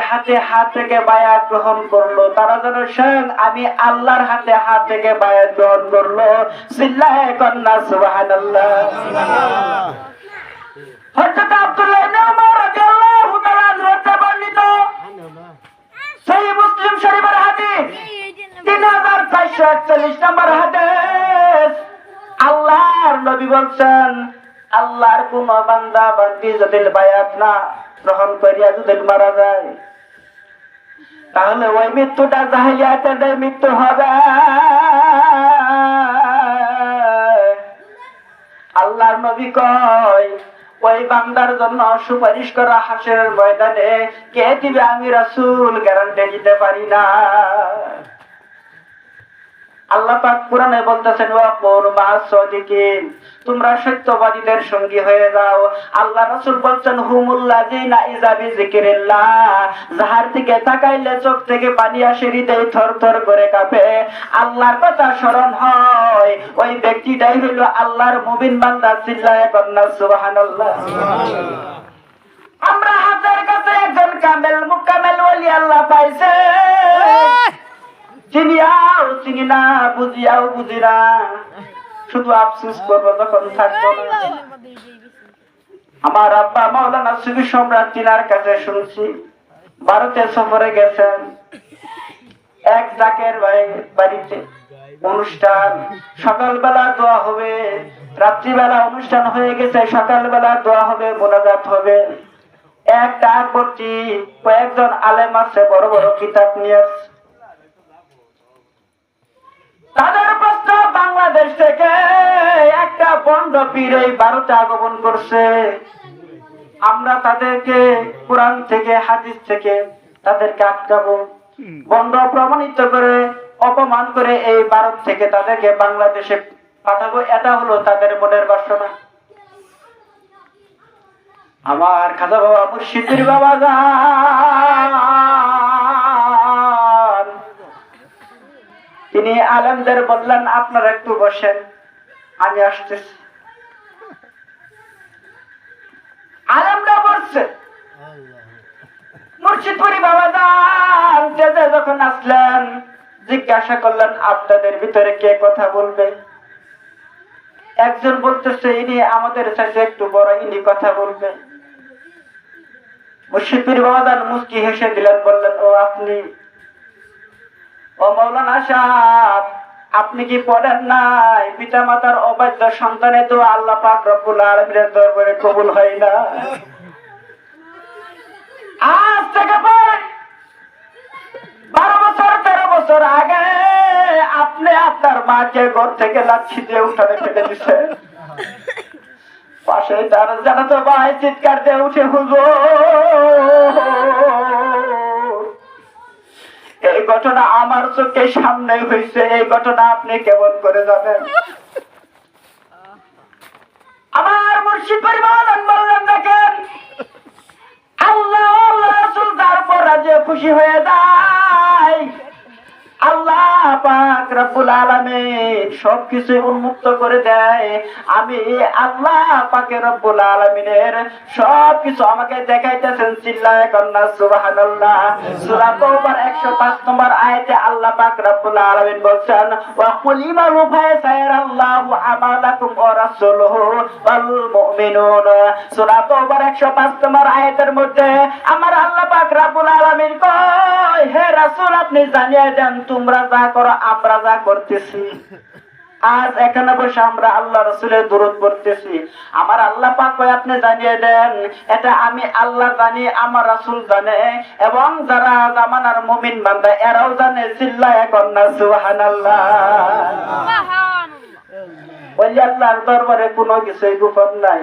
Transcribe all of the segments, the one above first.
হাতে হাত থেকে আমি আল্লাহর হাতে হাত থেকে বায়াত গ্রহণ করল। সিল্লাহে কন্যা সুবহানাল্লাহ। হযরত মুসলিম শরীফের হাদিস। তিন হাজার চারশো একচল্লিশ নম্বর নবী বান্দা বান্দি বায়াত গ্রহণ করিয়া যদি মারা যায়, তাহলে ওই মৃত্যুটা জাহিলিয়াতের মৃত্যু হবে। আল্লাহর নবী কয়, ওই বান্দার জন্য সুপারিশ করা হাসের ময়দানে কে দিবে? আমি রাসূল গ্যারান্টি দিতে পারি না। আল্লাহ পাক বলতেছেন তোমরা সত্যবাদীদের সঙ্গী হয়ে যাও। আল্লাহ বলছেন যাহার দিকে তাকাইলে চোখ থেকে পানি আসে, হৃদয় করে কাঁপে। আল্লাহর কথা স্মরণ হয়। ওই ব্যক্তিটাই হইল আল্লাহর মুমিন বান্দা কন্যা আমরা হাতের কাছে একজন কামেল, মুকামেল ওলি আল্লাহ পাইছে। আমার আব্বা মাওলানা সুবি সম্রাট তিনার কাছে শুনছি, ভারতে সফরে গেছেন। এক জাকের বাড়িতে অনুষ্ঠান, সকালবেলা দোয়া হবে, রাত্রিবেলা অনুষ্ঠান হয়ে গেছে, সকালবেলা দোয়া হবে, মোনাজাত হবে। একটা করছি কয়েকজন আলেম আছে, বড় বড় কিতাব নিয়ে। তাদের বাংলাদেশ থেকে একটা বন্ধ পীর এই ভারতে আগমন করছে। আমরা তাদেরকে কোরআন থেকে, হাদিস থেকে তাদেরকে আটকাবো। বন্ধ প্রমাণিত করে, অপমান করে এই ভারত থেকে তাদেরকে বাংলাদেশে পাঠাবো, এটা হলো তাদের মনের বাসনা। আমার খাজা বাবা মুর্শিদের বাবা তিনি আলেমদের বললেন, আপনারা একটু বসেন, আমি আসতেছি। আলেমরা বলছে মুর্শিদপুরি বাবা স্টেজে যখন আসলেন, জিজ্ঞাসা করলেন, আপনাদের ভিতরে কে কথা বলবে? একজন বলতেছে, ইনি আমাদের সাথে একটু বড়, ইনি কথা বলবে। মুর্শিদপুরি বাবা যান মুস্কি হেসে দিলেন, বললেন, ও, আপনি ও মৌলানা সাহেব, আপনি কি পড়েন নাই? পিতা মাতার অবাধ্য সন্তানে তো আল্লাহ পাক রব্বুল আলামিনের দরবারে কবুল হয় না। আজ থেকে বারো বছর, তেরো বছর আগে আপনি আপনার মাকে ঘর থেকে লাচ্ছি দিয়ে উঠানে ফেলে দিচ্ছেন পাশে তার জানা তো ভাই, চিৎকার দিয়ে উঠে হুজুর। এই ঘটনা আমার চোখের সামনে হয়েছে। এই ঘটনা আপনি কেমন করে জানেন? আমার মুর্শিদ বললেন দেখেন। আল্লাহ আল্লাহ রাসূল তারপর রাজে খুশি হয়ে যায়। পাক রব্বুল আলামিন সবকিছু উন্মুক্ত করে দেয়। আমি আল্লাহ পাকে রব্বুল আলামিনের সবকিছু আমাকে দেখাইতেছেন, চিল্লায় কন্যা, সুবহানাল্লাহ। সূরা তাওবার 105 নম্বর আয়াতে আল্লাহ পাক রব্বুল আলামিন বলছেন, ওয়া কুলিমা রুফায় সায়ারাল্লাহু আমালাকুম ওয়া রাসূলুহু ওয়াল মুমিনুন। সূরা তাওবার 105 নম্বর আয়াতের মধ্যে আমার আল্লাহ পাক আলামিন কয়, হে রাসূল, আপনি জানিয়ে দেন তোমরা যা করো আমরা যা করতেছি আজ এখানে বসে আমরা আল্লাহ রসুলের দূরত পড়তেছি। আমার আল্লাহ পাক আপনি জানিয়ে দেন এটা আমি আল্লাহ জানি আমার রাসূল জানে এবং যারা জামানার মুমিন বান্দা এরাও জানে চিল্লায় এখন না সুবহানাল্লাহ। বলি আল্লাহর দরবারে কোনো কিছুই গোপন নাই।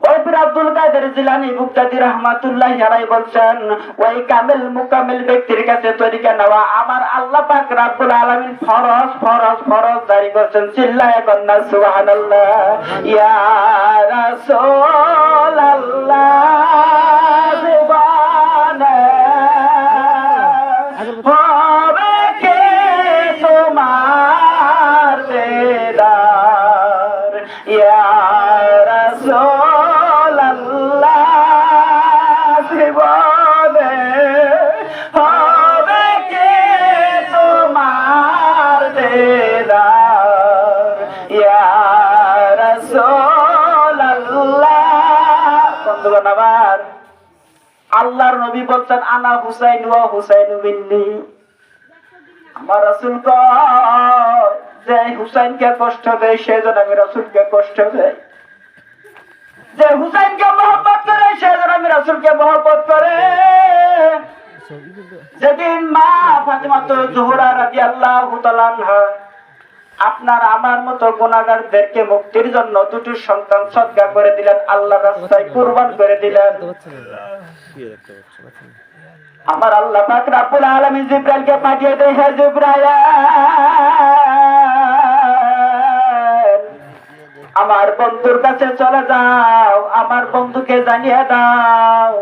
পীর আব্দুল কাদের জিলানি মুক্তাদি রহমাতুল্লাহ ব্যক্তির কাছে তরিকা আমার আল্লাহ পাক রাব্বুল আলামিন ফরজ ফরজ ফরজ জারি করছেন। চিল্লায় কন্যা, সুবহানাল্লাহ। নবী বলছেন, আনা হুসাইন ওয়া হুসাইন মিন্নি। আমার রাসূল যে হুসাইনকে কষ্ট দেয় সেজন্য আমি রাসূলকে কষ্ট দেয় যে হুসাইনকে মহব্বত করে সেজন্য আমি রাসূলকে মহব্বত করে। যেদিন মা ফাতেমা তো জোহরা রাদিয়াল্লাহু তাআলা আনহা আপনার আমার মতো গুণাগারদেরকে মুক্তির জন্য দুটো সন্তান সদকা করে দিলেন আল্লাহ রাস্তায় কুরবান করে দিলেন। আমার আল্লাহ পাক রাব্বুল আলামিন জিব্রাইলকে পাঠিয়ে দেয় হে জিব্রাইল। আমার বন্ধুর কাছে চলে যাও, আমার বন্ধুকে জানিয়ে দাও।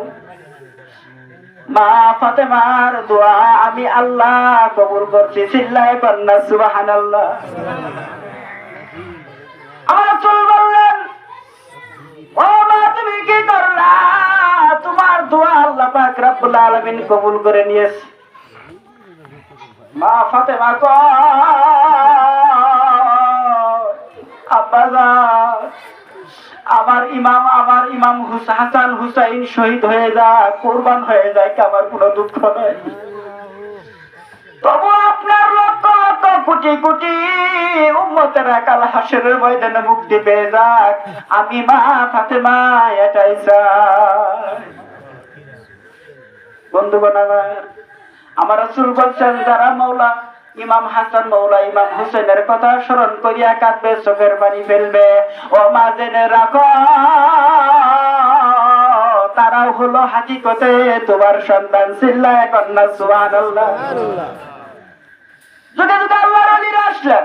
মা ফাতেমার দোয়া আমি আল্লাহ কবুল করছি চিল্লায় কন্যা সুবহানাল্লাহ। আমার রাসূল বললেন, ও মা, তুমি কি করলা? দোয়া আল্লাহ পাক রব্বুল আলামিন কবুল করে নিয়েছে। মা ফাতেমা কয় আব্বা যান, আমার ইমাম আমার ইমাম হুস- হাসান হুসাইন শহীদ হয়ে যায় কোরবান হয়ে যায় কি আমার কোনো দুঃখ নেই। তবু আপনার লক্ষ লক্ষ কোটি কোটি উম্মতের কাল হাসরের ময়দানে মুক্তি পেয়ে যাক। আমি মা ফাতেমা এটাই চাই। বন্ধুগণ আমার আমার রাসূল বলছেন যারা মৌলা ইমাম হাসান মৌলা ইমাম হুসেনের কথা স্মরণ করিয়া কাঁদবে চোখের পানি ফেলবে ও মা জেনে রাখো তারাও হলো হাকিকতে তোমার সন্তান চিল্লায় কন্যা সুবহানাল্লাহ। যুগে যুগে আল্লাহর অলিরা আসলেন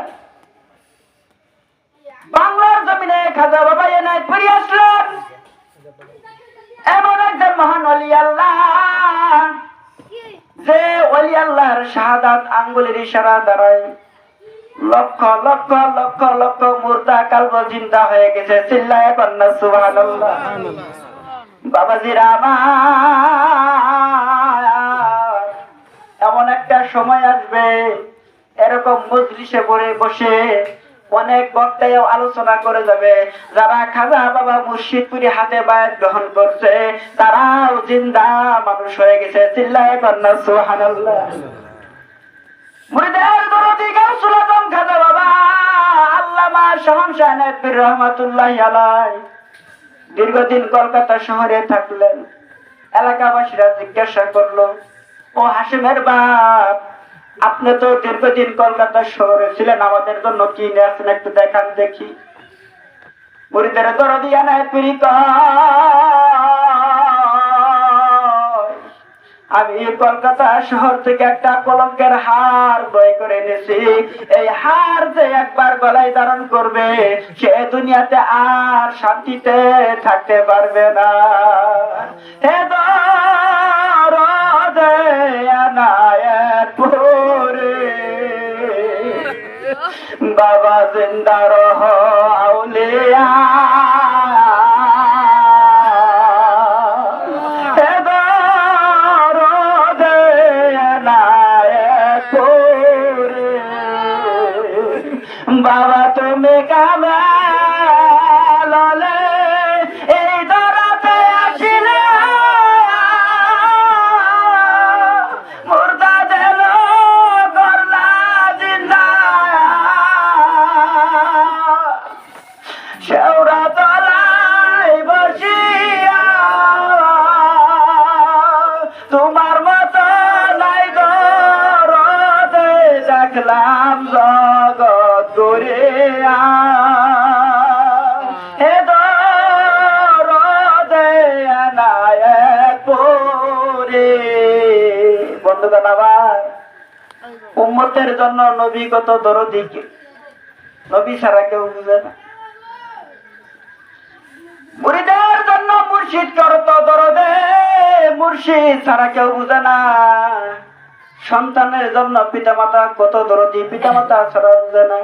বাংলার জমিনে খাজা বাবা এনায়ত পুরি আসলেন এমন একজন মহান অলি আল্লাহ, যে অলি আল্লাহর শাহাদাত, আঙ্গুলের ইশারা দ্বারাই লক্ষ লক্ষ লক্ষ লক্ষ মুর্দা কালব জিন্দা হয়ে গেছে। চিল্লায় কন্যা সুবহানাল্লাহ। বাবাজিরা আমার, এমন একটা সময় আসবে, এরকম মজলিসে পড়ে বসে অনেক বক্তায় আলোচনা করে যাবে। যারা খাজা বাবা মুর্শিদপুরি হাতে বায়াত গ্রহণ করছে, তারাও জিন্দা মানুষ হয়ে গেছে। চিল্লায় কন্যা আলাইহি। দীর্ঘদিন কলকাতা শহরে থাকলেন। এলাকাবাসীরা জিজ্ঞাসা করল, ও হাসিমের বাপ আপনি তো দীর্ঘদিন কলকাতা শহরে ছিলেন, আমাদের জন্য কি নিয়ে আসছেন একটু দেখান দেখি। মুড়িদের দরদিয়া নেয় পিড়ি আমি কলকাতা শহর থেকে একটা কলঙ্কের হার বয় করে এনেছি। এই হার যে একবার গলায় ধারণ করবে, সে দুনিয়াতে আর শান্তিতে থাকতে পারবে না। হে বাবা জিন্দা রহ আউলিয়া। বন্ধুগণ, আবার উম্মতের জন্য নবী কত দরদি নবী ছাড়া কেউ বুঝে না। মুরিদের জন্য মুর্শিদ করত দরদে, মুর্শিদ ছাড়া কেউ বুঝে না। সন্তানের জন্য পিতামাতা কত দরদি ছাড়া বুঝে না।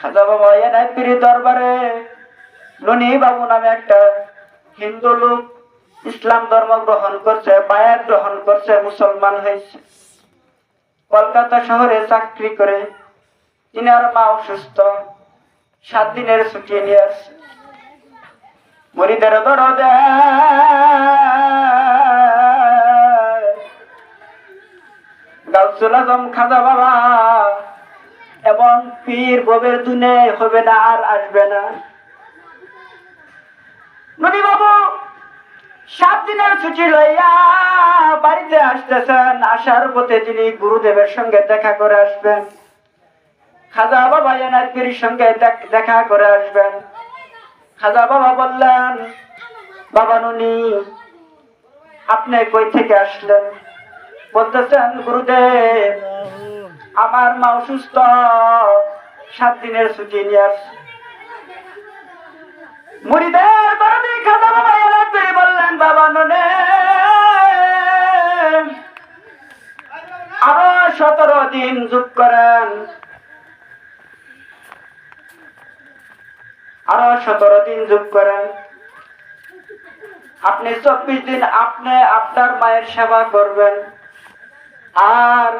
খাজা বাবা এনাই পীর দরবারে। ননি বাবু নামে একটা হিন্দু লোক ইসলাম ধর্ম গ্রহণ করছে, বায়াত গ্রহণ করছে, মুসলমান হয়েছে। কলকাতা শহরে চাকরি করে, তিনার মা অসুস্থ, সাত দিনের ছুটি নিয়ে আসছে। মরিদের দরদে গাউসুল আজম খাজা বাবা এবং পীর ববের দুনে হবে না, আর আসবে না। নদী বাবু সাত দিনের ছুটি লইয়া বাড়িতে আসতেছেন। আসার পথে তিনি গুরুদেবের সঙ্গে দেখা করে আসবেন। খাজা বাবা এনার পীর সঙ্গে দেখা করে আসবেন। খাজা বাবা বললেন, বাবা নুনি, আপনি কই থেকে আসলেন? বলতেছেন, গুরুদেব, আমার মা অসুস্থ। সাত দিনের ছুটি নিয়ে আসছে। মুড়িদের খাজা বাবা করে বললেন, বাবা ননে। আরও সতেরো দিন যোগ করেন। আরও সতেরো দিন যোগ করেন। আপনি চব্বিশ দিন আপনি আপনার মায়ের সেবা করবেন। আর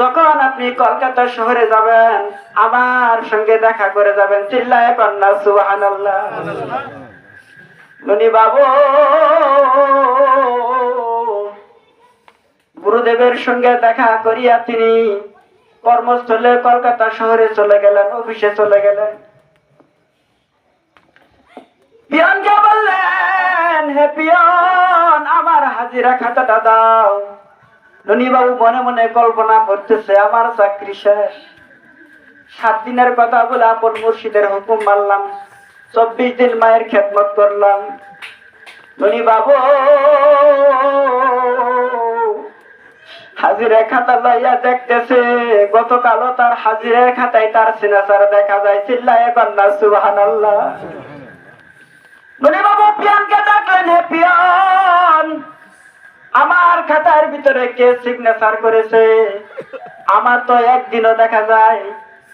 যখন আপনি কলকাতা শহরে যাবেন, আমার সঙ্গে দেখা করে যাবেন, চিল্লায় কন্যা সুবাহান ননি বাবু গুরুদেবের সঙ্গে দেখা করিয়া তিনি কর্মস্থলে কলকাতা শহরে চলে গেলেন, অফিসে চলে গেলেন। পিয়নকে বললেন, হে পিয়ন, আমার হাজিরা খাতাটা দাও। বাবু মনে মনে কল্পনা করতেছে, আমার চাকরি শেষ। সাত দিনের কথা বলে আপন মুর্শিদের হুকুম মানলাম, চব্বিশ দিন মায়ের খেদমত করলাম। ধনী বাবু হাজিরা খাতা লইয়া দেখতেছে, গতকালও তার হাজিরা খাতায় তার সিনাচার দেখা যায়, চিল্লায় কন্যা সুবাহান আল্লাহ বাবু পিয়ানকে ডাকলেন, হে পিয়ান ভিতরে কে সিগনেচার করেছে? আমার তো একদিনও দেখা যায়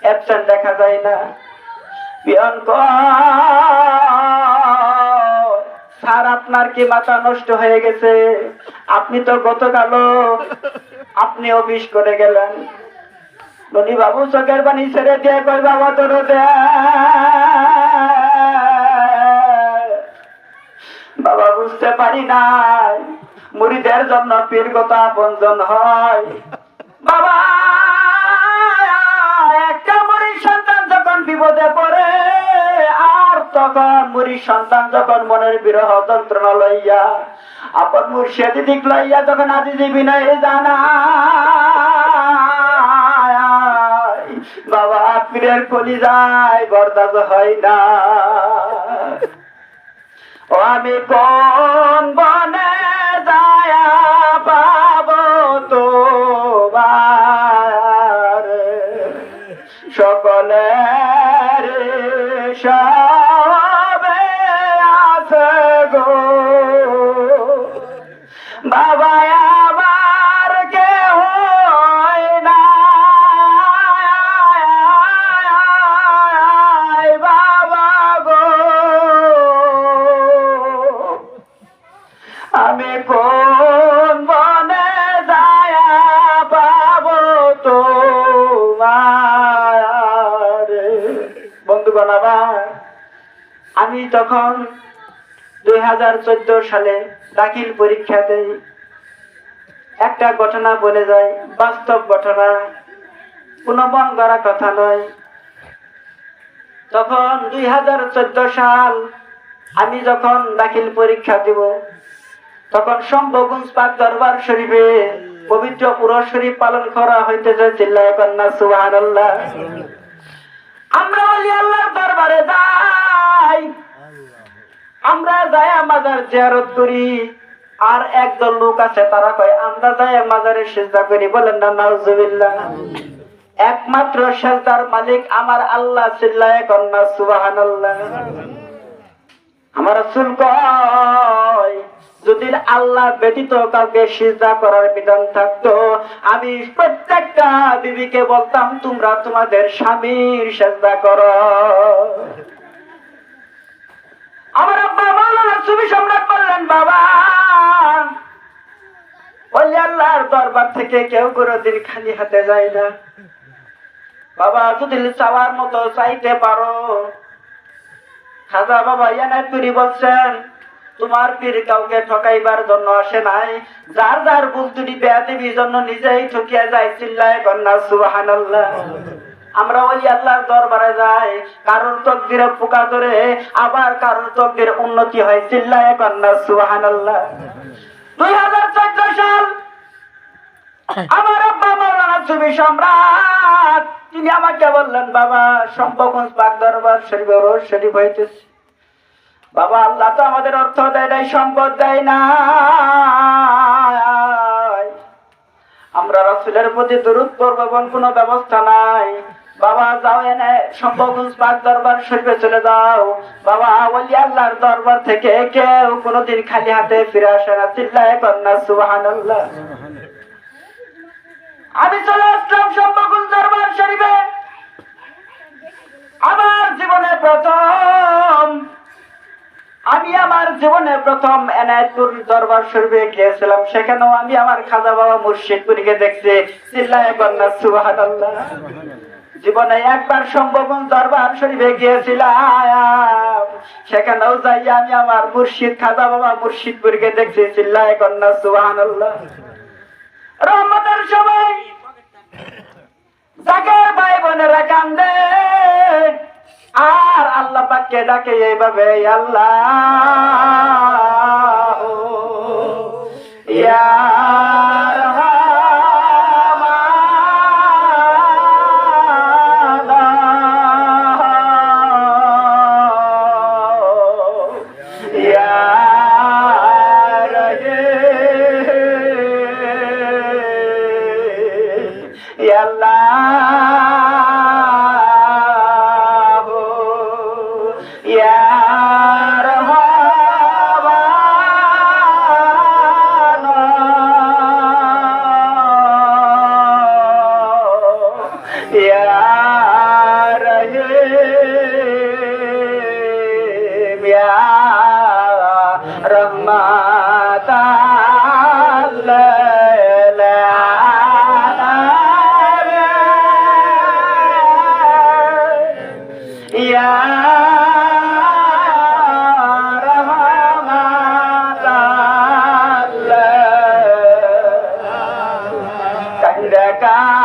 অ্যাবসেন্ট দেখা যায় না। স্যার, আপনার কি মাথা নষ্ট হয়ে গেছে? আপনি তো গতকালও আপনি অফিস করে গেলেন। ননি বাবু চোখের পানি ছেড়ে দিয়ে কই বাবা, তোর বাবা, বুঝতে পারি নাই। মুড়িদের জন্য পীরগত আপনজন হয়। বাবা, একটা মুড়ির সন্তান যখন বিপদে পড়ে, আর তখন মুড়ির সন্তান যখন মনের বিরহ যন্ত্রণা লইয়া, আপন দিক লইয়া যখন আজি বিনয় জানা বাবা, পীরের কলি যায় বরদাস হয় না। ও আমি কোন বনে তখন দুই হাজার চোদ্দ সালে দাখিল পরীক্ষা দেই একটা ঘটনা বলে যায়, বাস্তব ঘটনা। মন গড়া কথা নয়। তখন দুই হাজার চোদ্দ সাল আমি যখন দাখিল পরীক্ষা দিব, তখন শম্ভগুঞ্জ পাক দরবার শরীফে পবিত্র পুরো শরীফ পালন করা হইতেছে চিল্লায় কন্যা সুবাহ আমরা আল্লাহর দরবারে যাই। আমরা যাই মাজার জিয়ারত করি, আর একদল লোক আছে, তারা কয়, আমরা যাই মাজারে সেজদা করি। বলেন, না, নাউজুবিল্লাহ। একমাত্র সেজদার মালিক আমার আল্লাহ চিল্লায় কন্যা সুবহানাল্লাহ। আমার রাসূল কয়, যদি আল্লাহ ব্যতীত কাউকে সিজদা করার বিধান থাকতো, আমি প্রত্যেকটা বিবিকে বলতাম, তোমরা তোমাদের স্বামীর সেজদা করো। আমার আব্বা সম্রাট বাবা। ওই আল্লাহর দরবার থেকে কেউ কোনোদিন খালি হাতে যায় না। বাবা, যদি চাওয়ার মতো চাইতে পারো। খাজা বাবা বলছেন, তোমার পীর কাউকে ঠকাইবার জন্য আসে নাই। যার যার বুদ্ধুটি বেয়া দেবীর জন্য নিজেই ঠকিয়া যায়, চিল্লায় কন্যা, সুবহানাল্লাহ। আমরা ওই আল্লাহর দরবারে যাই। কারোর তকদিরে পোকা ধরে, আবার কারোর তকদির উন্নতি হয়। চিল্লায় কন্যা, সুবহানাল্লাহ। দুই হাজার চোদ্দ সাল, আমার আব্বা মাওলানা ছবি সম্রাট। তিনি আমাকে বললেন, বাবা সম্পগঞ্জ বাগ দরবার শরীফ রোজ শরীফ হইতেছে। বাবা, আল্লাহ তো আমাদের অর্থ দেয় নাই, সম্পদ দেয় না আমরা রাসূলের প্রতি দরুদ পড়ব কোনো ব্যবস্থা নাই। বাবা, যাও এনে সম্পগঞ্জ বাগ দরবার শরীফে চলে যাও। বাবা, ওলি আল্লাহর দরবার থেকে কেউ কোনোদিন খালি হাতে ফিরে আসে না। চিল্লায় কন্যা, সুবহানাল্লাহ। আমি চলে আসলাম সম্পগুল দরবার শরীফে। আমার জীবনে প্রথম, আমি আমার জীবনে প্রথম এনায়তপুর দরবার শরীফে গিয়েছিলাম। সেখানেও আমি আমার খাজা বাবা মুর্শিদপুরীকে দেখছি। চিল্লায় কন্যা, সুবহানাল্লাহ। জীবনে একবার সম্ভবন দরবার শরীফে গিয়েছিলাম। সেখানেও যাই আমি আমার মুর্শিদ খাজা বাবা মুর্শিদপুরীকে দেখছি কন্যা, সুবহানাল্লাহ। রহমতের সময় যাকে ভাই বোনেরা কান্দে, আর আল্লাহ পাককে ডাকে এইভাবে, আল্লাহ ইয়া কান্দা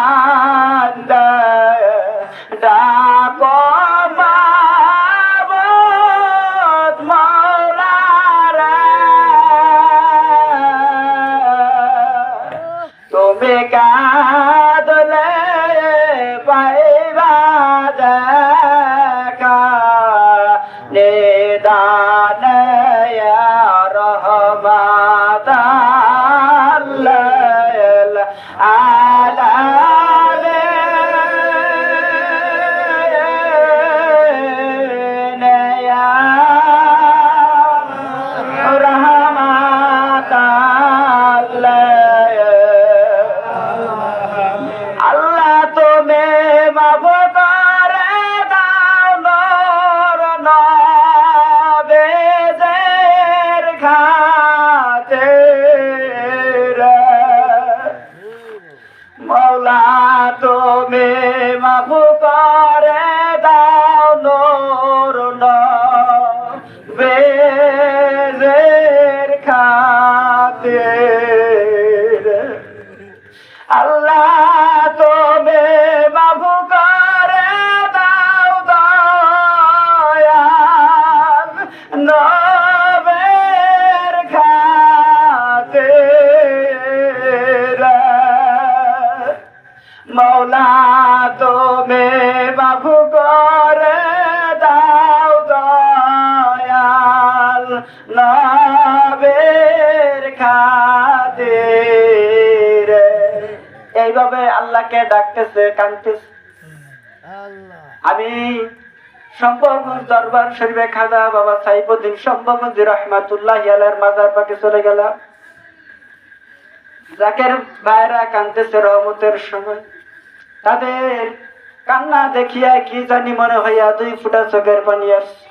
এইভাবে আল্লাহকে ডাকতেছে কানতেছে আমি সম্ভবগঞ্জ দরবার শরীফে খাজা বাবা সাইবুদ্দিন সম্ভবগঞ্জ রহমাতুল্লাহ আলার মাজার পাকে চলে গেলাম। জাকের ভাইরা কানতেছে রহমতের সময়। তাদের কান্না দেখিয়া কি জানি মনে হইয়া দুই ফুটা চোখের পানি আসছে।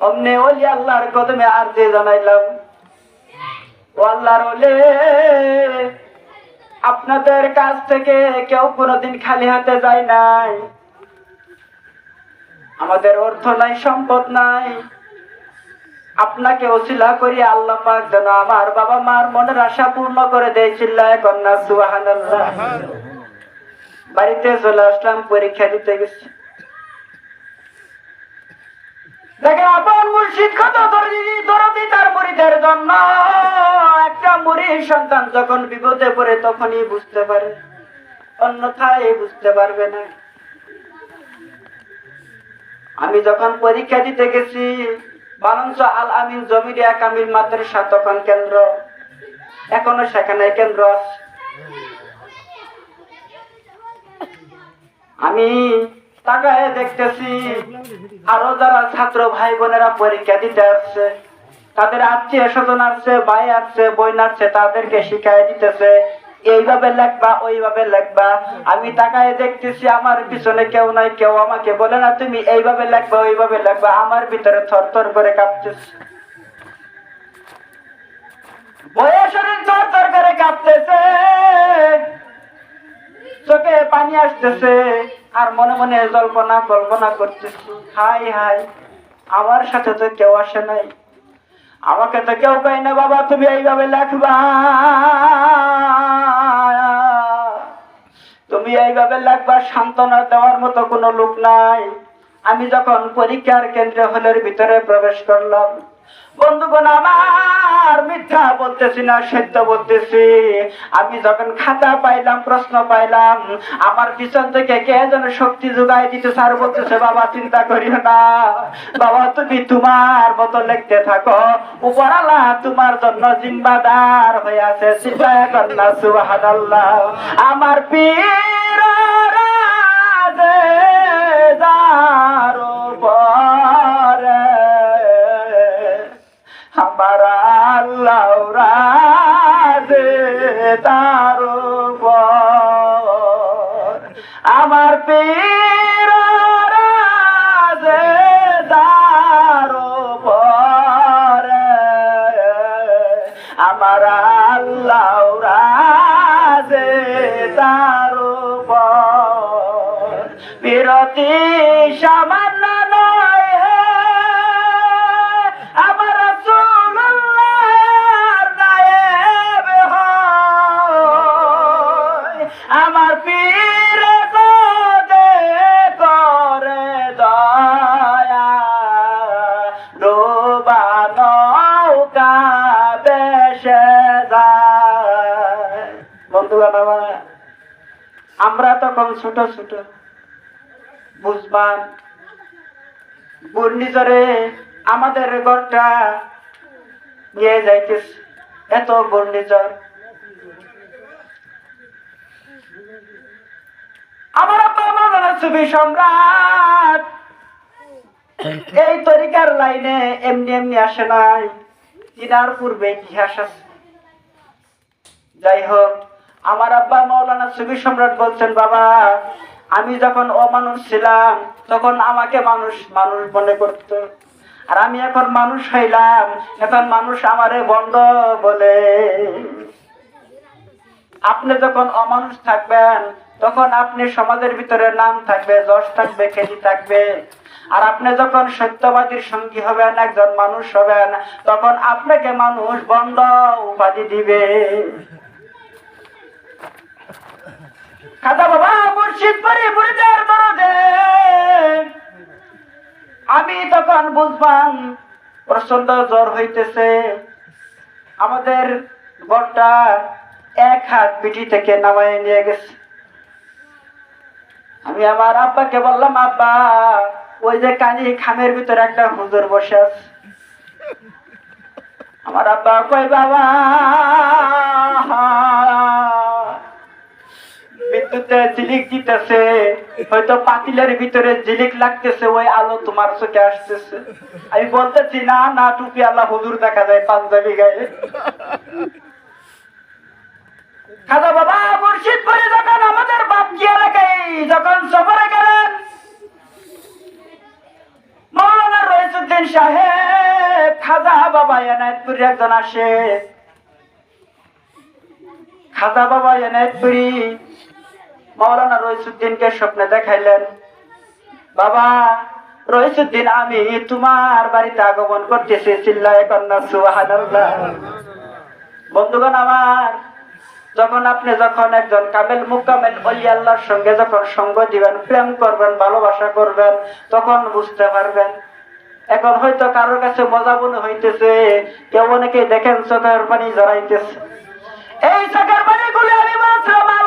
অমনে ওলি আল্লাহর কদমে আর যে জানাইলাম। ও আল্লাহর ওলে। আপনাদের কাছ থেকে কেউ কোনোদিন খালি হাতে যায় নাই। আমাদের অর্থ নাই, সম্পদ নাই। আপনাকে ওসিলা করি আল্লাহ পাক যেন আমার বাবা মার মনের আশা পূর্ণ করে দেয়, চিল্লায় কন্যা, সুবহানাল্লাহ। বাড়িতে চলে আসলাম, পরীক্ষা দিতে গেছি। দেখেন আপন মুর্শিদ কত দরদি তার মুরিদের জন্য। সন্তান যখন বিপদে পড়ে তখনই বুঝতে পারে। অন্যথায় বুঝতে পারবে না। আমি যখন পরীক্ষা দিতে গেছি বালঞ্চ আল আমিন জমিরিয়া কামিল মাদ্রাসা তখন কেন্দ্র। এখনও সেখানে কেন্দ্র আছে। আমি তাকায় দেখতেছি, আরও যারা ছাত্র ভাই বোনেরা পরীক্ষা দিতে আসছে। তাদের আত্মীয় স্বজন আসছে ভাই আসছে বোন আসছে তাদেরকে শিখাই দিতেছে, এইভাবে লেখবা, ওইভাবে লেখবা। আমি তাকায় দেখতেছি আমার পিছনে কেউ নাই, কেউ আমাকে বলে না, তুমি এইভাবে লেখবা, ওইভাবে লেখবা, আমার ভিতরে থর করে কাঁপতেছে। করে কাঁপতেছে। চোখে পানি আসতেছে, আর মনে মনে জল্পনা কল্পনা করতেছি, হাই হাই, আমার সাথে তো কেউ আসে নাই। আমাকে তো কেউ কয় না, বাবা, তুমি এইভাবে লেখবা। তুমি এইভাবে লেখবা, সান্ত্বনা দেওয়ার মতো কোনো লোক নাই। আমি যখন পরীক্ষার কেন্দ্র হলের ভিতরে প্রবেশ করলাম বন্ধুগণ, আমার মিথ্যা বলতেছি না, সত্য বলতেছি। আমি যখন খাতা পাইলাম, প্রশ্ন পাইলাম, আমার পিছন থেকে কে যেন শক্তি দিতে স্যার বলতেছে, বাবা, চিন্তা করিও না। বাবা, তুমি তোমার মতো লিখতে থাকো। উপরালা তোমার জন্য জিম্বাদার হয়ে আছে। আমার পীর রাজে যার আমার আল্লাহ তার আমার পীর বন্ধুগণ আমার তখন ছোট ছোট। বুঝবান, ঘূর্ণিঝড়ে আমাদের ঘরটা নিয়ে যাইতেছে, এত ঘূর্ণিঝড়। আমার সুফি সম্রাট, এই তরিকার লাইনে এমনি এমনি আসে নাই। তিনার পূর্বে ইতিহাস আছে। যাই হোক আমার আব্বা মৌলানা সুবি সম্রাট বলছেন, বাবা, আমি যখন অমানুষ ছিলাম, তখন আমাকে মানুষ মানুষ মনে করতো। আর আমি এখন মানুষ হইলাম, এখন মানুষ আমারে বন্ধ বলে। আপনি যখন অমানুষ থাকবেন, তখন আপনি সমাজের ভিতরে নাম থাকবে, যশ থাকবে খ্যাতি থাকবে। আর আপনি যখন সত্যবাদীর সঙ্গী হবেন, একজন মানুষ হবেন, তখন আপনাকে মানুষ বন্ধ উপাধি দিবে। বাবা পরি আমি তখন বুঝবাম প্রচণ্ড জ্বর হইতেছে। আমাদের ঘরটা এক হাত পিঠি থেকে নামায় নিয়ে গেছে। আমি আমার আব্বাকে বললাম, আব্বা, ওই যে কানি খামের ভিতরে একটা হুজুর বসে আছে। আমার আব্বা কই বাবা বিদ্যুতে ঝিলিক দিতেছে, হয়তো পাতিলের ভিতরে ঝিলিক লাগতেছে, ওই আলো তোমার চোখে আসতেছে। আমি বলতেছি, না না, টুপি আল্লাহ হুজুর দেখা যায় পাঞ্জাবি গায়ে। খাজা বাবা, মুর্শিদ পরে যখন আমাদের বাপ কি এলাকায়, যখন সফরে গেলেন, মৌলানা রইসুদ্দিন সাহেব খাজা বাবা এনায়তপুরি একজন আসে। খাজা বাবা এনায়তপুরি মৌলানা রইসুদ্দিনকে স্বপ্নে দেখাইলেন। বাবা, রইসুদ্দিন, আমি তোমার বাড়িতে আগমন করতেছি। চিল্লায় কন্যা, সুবহানাল্লাহ। বন্ধুগণ আমার, যখন আপনি যখন একজন কামেল মুকামেল অলি আল্লাহর সঙ্গে যখন সঙ্গ দিবেন, প্রেম করবেন, ভালোবাসা করবেন, তখন বুঝতে পারবেন, এখন হয়তো কারোর কাছে মজা মনে হইতেছে, কেউ অনেকে দেখেন চোখের পানি জড়াইতেছে। এই চোখের পানি গুলি আমি বলছিলাম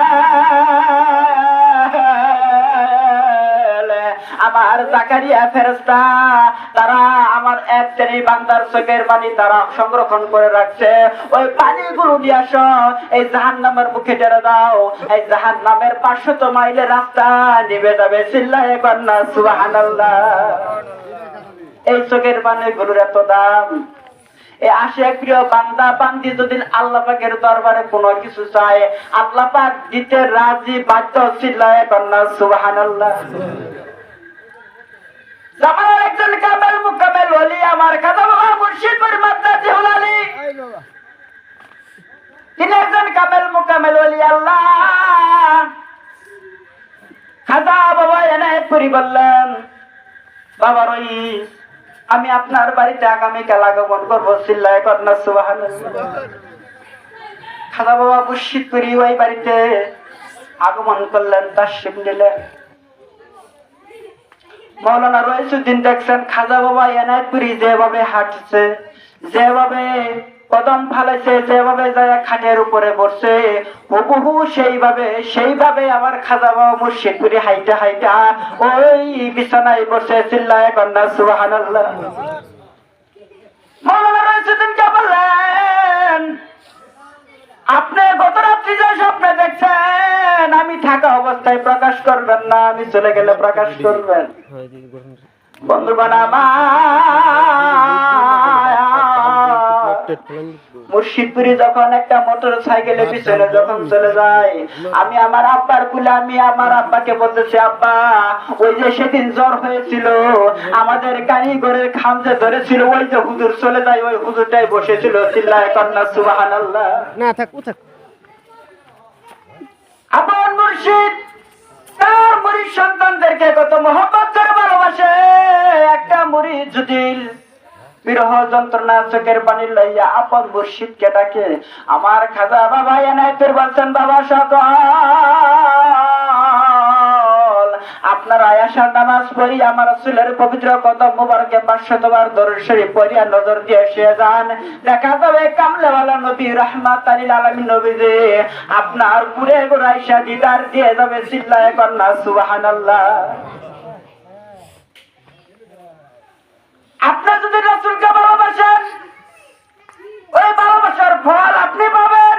আমার জাকারিয়া ফেরেস্তা তারা আমার এক শ্রেণি বান্দার চোখের পানি তারা সংরক্ষণ করে রাখছে। ওই পানিগুলো নিয়ে আসো, এই জাহান নামের মুখে টেরে দাও। এই জাহান নামের পাঁচশত মাইলের রাস্তা নিবে যাবে। চিল্লায় কন্যা সুবাহান এই চোখের পানিগুলোর এত দাম। এই আসে প্রিয় বান্দা, বান্দি যদি আল্লাহ পাকের দরবারে কোনো কিছু চায়, আল্লাহ পাক দিতে রাজি, বাধ্য চিল্লায় কন্যা সুবহানাল্লাহ। জামানের একজন কামেল মুকামেল ওলি আমার খাজা বাবা মুর্শিদ পরিমাত্রা জিহুল আলী। তিনি একজন কামেল মুকামেল ওলি আল্লাহ। খাজা বাবা এনায়েত করি বললেন বাবা রইস আমি আপনার বাড়িতে আগামীকাল আগমন করব চিল্লায় কন্যা খাজা বাবা ওই বাড়িতে আগমন করলেন তার শিব নিলেন। মৌলানা রইসুদ্দিন দেখছেন, খাজা বাবা এনায়তপুরি যেভাবে হাঁটছে, যেভাবে কদম ফালেছে যেভাবে যায় খাটের উপরে বসছে, হুবহু সেইভাবে সেইভাবে আমার খাজা বাবা মুর্শিদপুরি হাইটা হাইটা ওই বিছানায় বসে চিল্লায় কন্যা, সুবহানাল্লাহ। মৌলানা রইসুদ্দিন কে বললেন আপনি গত রাত্রি যে স্বপ্ন দেখছেন আমি থাকা অবস্থায় প্রকাশ করবেন না আমি চলে গেলে প্রকাশ করবেন। বন্ধু আমার মুর্শিদপুরি যখন একটা মোটর সাইকেলে পিছনে যখন চলে যায় আমি আমার আব্বার কুলে আমি আমার আব্বাকে বলতেছি আব্বা ওই যে সেদিন জ্বর হয়েছিল আমাদের কারিগরের খাম যে ধরেছিল ওই যে হুজুর চলে যায় ওই হুজুরটাই বসেছিল চিল্লায় কন্যা সুবাহান আল্লাহ না থাক থাক। আপন মুর্শিদ তার সন্তানদেরকে কত মহব্বত করে ভালোবাসে। একটা মুরিদ যদি বিরহ যন্ত্রণা চোখের পানি লইয়া আপন মুর্শিদকে ডাকে, আমার খাজা বাবা এনায়তের বলছেন, বাবা সকল, আপনার আয়াসার নামাজ পড়ি আমার চুলের পবিত্র কদম মুবারকে পাঁচশতবার দরুদ শরীফ পড়িয়া নজর দিয়ে সে যান। দেখা যাবে কামলেওয়ালা নবী রহমাত আলিল আলামিন নবীজি, আপনার পুরে গোড়াইশা দিদার দিয়ে যাবে, চিল্লায় কন্যা, সুবহানাল্লাহ। আপনার যদি রাসুলকে ভালোবাসেন ওই ভালোবাসার ফল আপনি পাবেন।